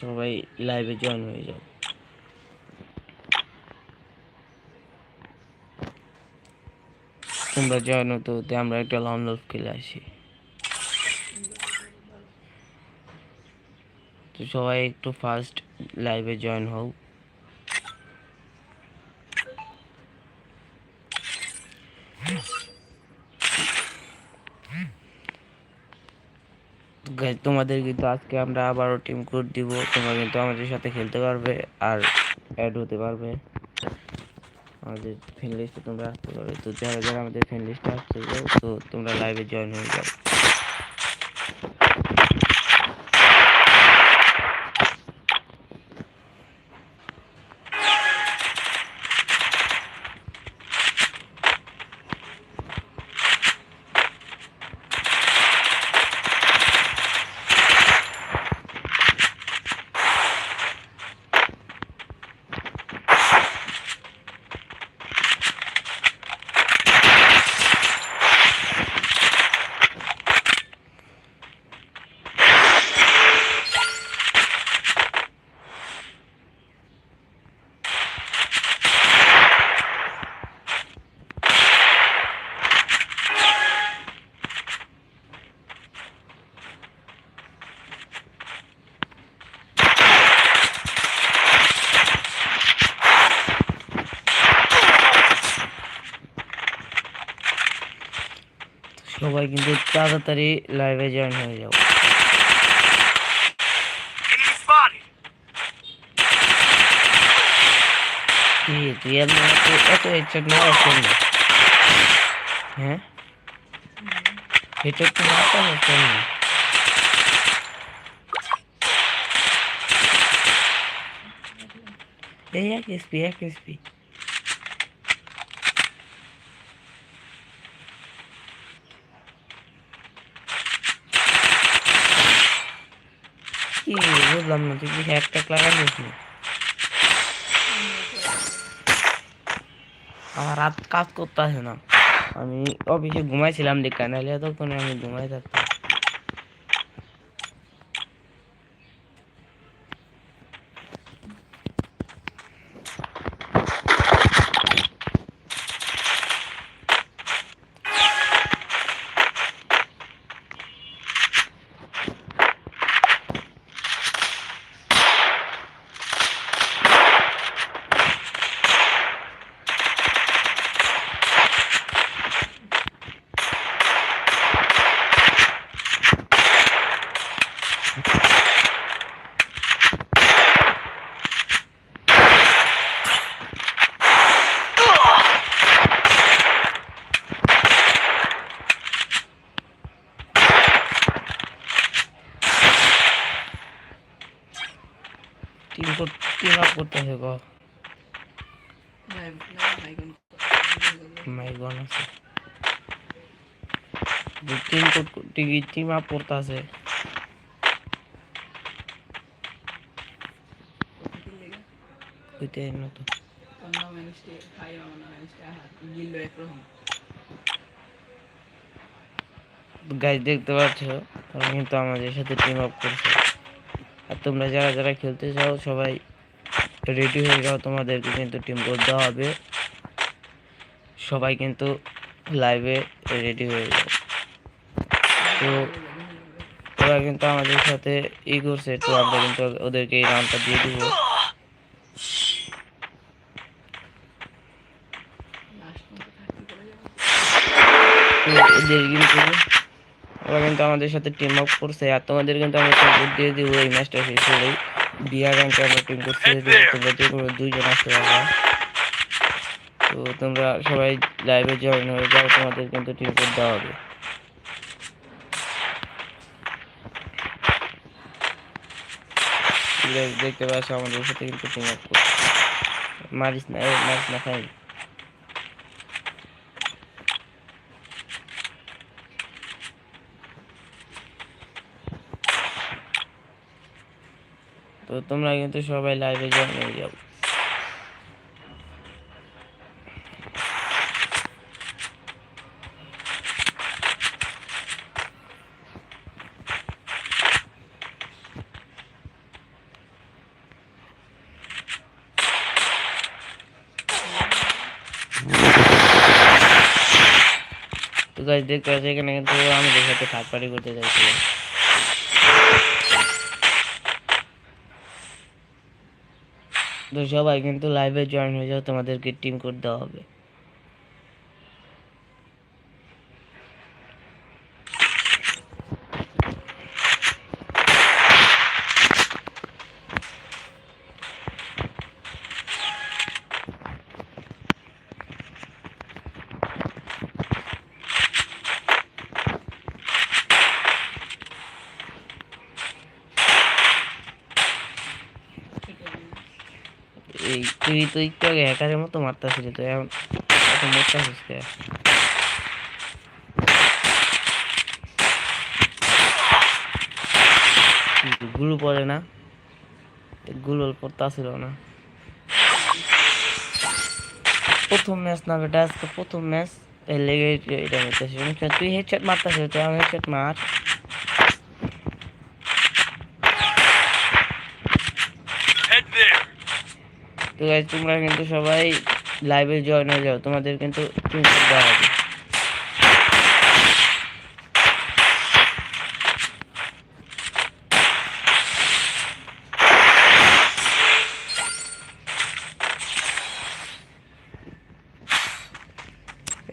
সবাই লাইভে জয়েন হয়ে যাও তোমরা জয়েন হতে হতে আমরা একটা লাউনলোড খেলে আসি। তো সবাই একটু ফার্স্ট লাইভে জয়েন হও। তোমাদের কিন্তু আজকে আমরা আবারও টিম কোড দিব। তোমরা কিন্তু আমাদের সাথে খেলতে পারবে আর অ্যাড হতে পারবে। আমাদের ফ্রেন্ড লিস্টে তোমরা আসতে পারবে তো যারা যারা আমাদের ফ্রেন্ড লিস্টে আসতে তো তোমরা লাইভে জয়েন হয়ে যাও। সবাই কিন্তু তাড়াতাড়ি লাইভে জয়েন হয়ে যাও Enemy spotted. কি তুই এত এত হেডশট মারা কেন হ্যাঁ হেডশট তো মারতে হবে কেন এই এক এসপি এক এসপি বুঝলাম না, তুই কি একটা লাগালিস না আমার রাত কাজ করতে আসে না। আমি অফিসে ঘুমাইছিলাম দেখা, নাহলে তখন আমি ঘুমাই থাকতাম। টিম টিম আপ করতেছে গো মাই গন আছে টিভি টিম আপ করতেছে হইতে না তো গাইজ দেখতে পাচ্ছ? তারা কিন্তু আমাদের সাথে টিম আপ করছে। আর তোমরা যারা যারা খেলতে চাও, সবাই রেডি হয়ে যাও। তোমাদেরকে কিন্তু টিম কোড দেওয়া হবে। সবাই কিন্তু লাইভে রেডি হয়ে যাও। তো ওরা কিন্তু আমাদের সাথে ই করছে তো আমরা কিন্তু ওদেরকে এই রাউন্ডটা দিয়ে দিব। তো ওদের কিন্তু ওরা কিন্তু আমাদের সাথে টিম আপ করছে। আর তোমাদের কিন্তু আমি সাপোর্ট দিয়ে দিব এই ম্যাচটা শেষ হলেই বিয়ার র্যাঙ্কে আমরা টিম করছি তোমরা যে কোনো দুইজন আসতে পারবা। তো তোমরা সবাই লাইভে জয়েন হয়ে যাও তোমাদের কিন্তু টিম কোড দেওয়া হবে। দেখতে পাচ্ছ আমাদের সাথে কিন্তু টিম আপ করছে। মারিস না মারিস না খাই। তো তোমরা কিন্তু সবাই লাইভে জয়েন হয়ে যাও তো গাছ দেখতে পাচ্ছি এখানে কিন্তু আমি দেখে থাক পারি করতে চাইছিলাম তো সবাই কিন্তু লাইভে জয়েন হয়ে যাও তোমাদেরকে টিম কোড দেওয়া হবে এই তুই তো একটু আগে হ্যাকারের মতো মারতাছিলি তো এখন এখন মরতাছিসগুলো পড়ে না? গুলো পড়তাছিল না। প্রথম ম্যাচ না বেটা, আজকে প্রথম ম্যাচ, এর লেগে এটা মারতেছি তুই হেডশট মারতাছিস, তুই আমি হেডশট মার। তো guys, তোমরা কিন্তু সবাই লাইভে জয়েন হয়ে যাও। তোমাদের কিন্তু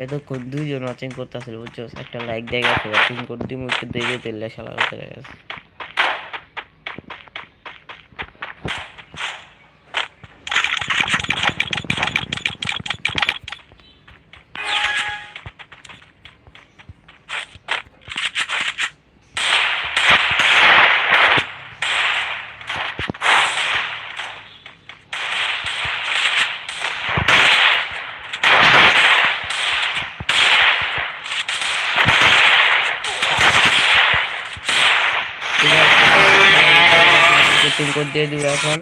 এতক্ষণ দুইজন ওয়াচিং করতেছিল বুঝছ? একটা লাইক দিয়ে গেছে টিম কোড দিয়ে মুখে তেলে শালা হতে গেছে টিম কোড দিয়ে দিব এখন।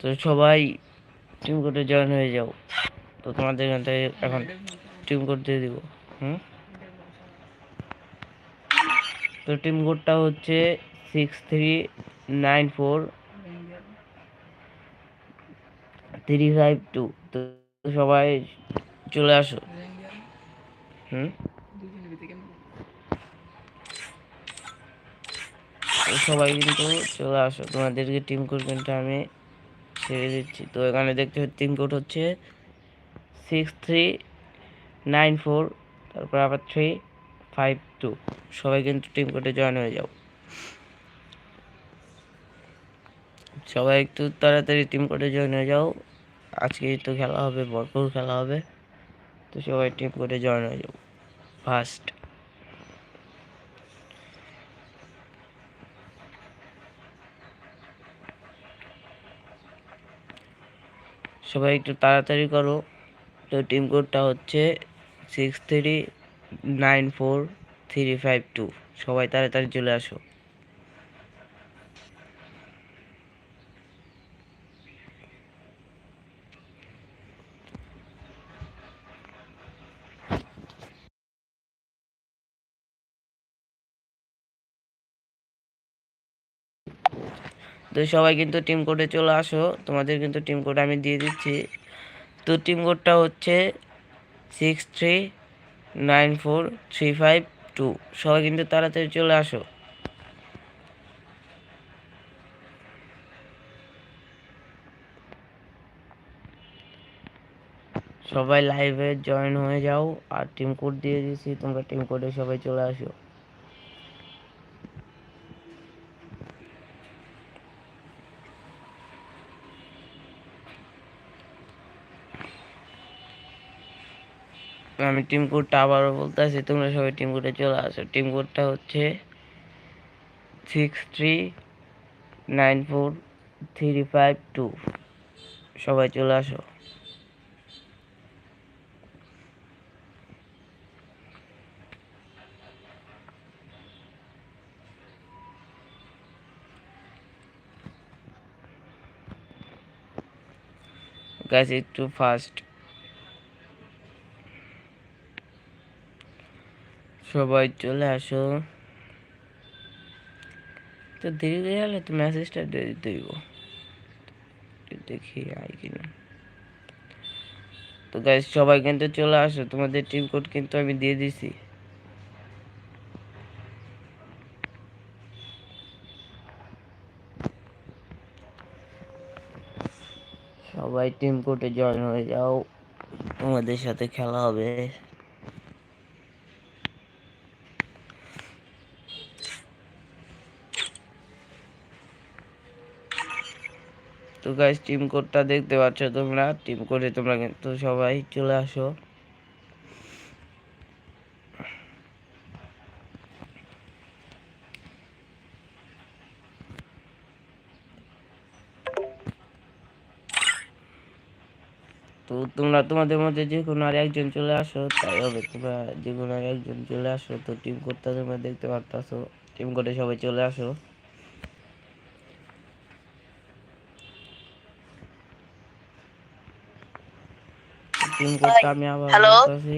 তো সবাই টিম কোডে জয়েন হয়ে যাও। তো তোমাদের এখান থেকে এখন টিম কোড দিয়ে দিব, হুম? তো টিম কোডটা হচ্ছে six three nine four three five two তো সবাই চলে আসো। হুম? সবাই কিন্তু চলে আসো। তোমাদেরকে টিম কোড কিন্তু আমি ছেড়ে দিচ্ছি। তো এখানে দেখতে টিম কোড হচ্ছে সিক্স থ্রি নাইন ফোর তারপর আবার থ্রি ফাইভ টু সবাই কিন্তু টিম কোডে জয়েন হয়ে যাও। সবাই একটু তাড়াতাড়ি টিম কোডে জয়েন হয়ে যাও। আজকে তো খেলা হবে, ভরপুর খেলা হবে। তো সবাই টিম কোডে জয়েন হয়ে যাও। ফার্স্ট সবাই একটু তাড়াতাড়ি করো। তো টিম কোডটা হচ্ছে six three nine four three five two সবাই তাড়াতাড়ি চলে আসো। তো সবাই কিন্তু টিম কোডে চলে আসো। তোমাদের কিন্তু টিম কোড আমি দিয়ে দিচ্ছি। তো টিম কোডটা হচ্ছে six three nine four three five two সবাই কিন্তু তাড়াতাড়ি চলে আসো। সবাই লাইভে জয়েন হয়ে যাও। আর টিম কোড দিয়ে দিয়েছি, তোমরা টিম কোডে সবাই চলে আসো। আমি টিম কোডটা আবারও বলতে আছি তোমরা সবাই টিম কোডে চলে আসো। টিম কোডটা হচ্ছে six three nine four three five two সবাই চলে আসো। গাছ একটু ফাস্ট সবাই চলে আসো। তো দেরি হয়ে গেলে তো মেসেজটা হইব। একটু দেখি আই কিনা। তো গাইস সবাই কিন্তু চলে আসো। তোমাদের টিম কোড কিন্তু আমি দিয়ে দিছি। সবাই টিম কোডে জয়েন হয়ে যাও। তোমাদের সাথে খেলা হবে। তো গাইস টিম কোডটা দেখতে পাচ্ছ তোমরা। টিম কোডে তোমরা কিন্তু সবাই চলে আসো। তো তোমরা তোমাদের মধ্যে যে কোনো আর একজন চলে আসো, তাই হবে। তোমরা যে কোনো আর একজন চলে আসো। তো টিম কোডটা তোমরা দেখতে পারতাছো। টিম কোডে সবাই চলে আসো। টিম কোডটা আমি আবার Hello? বলতেছি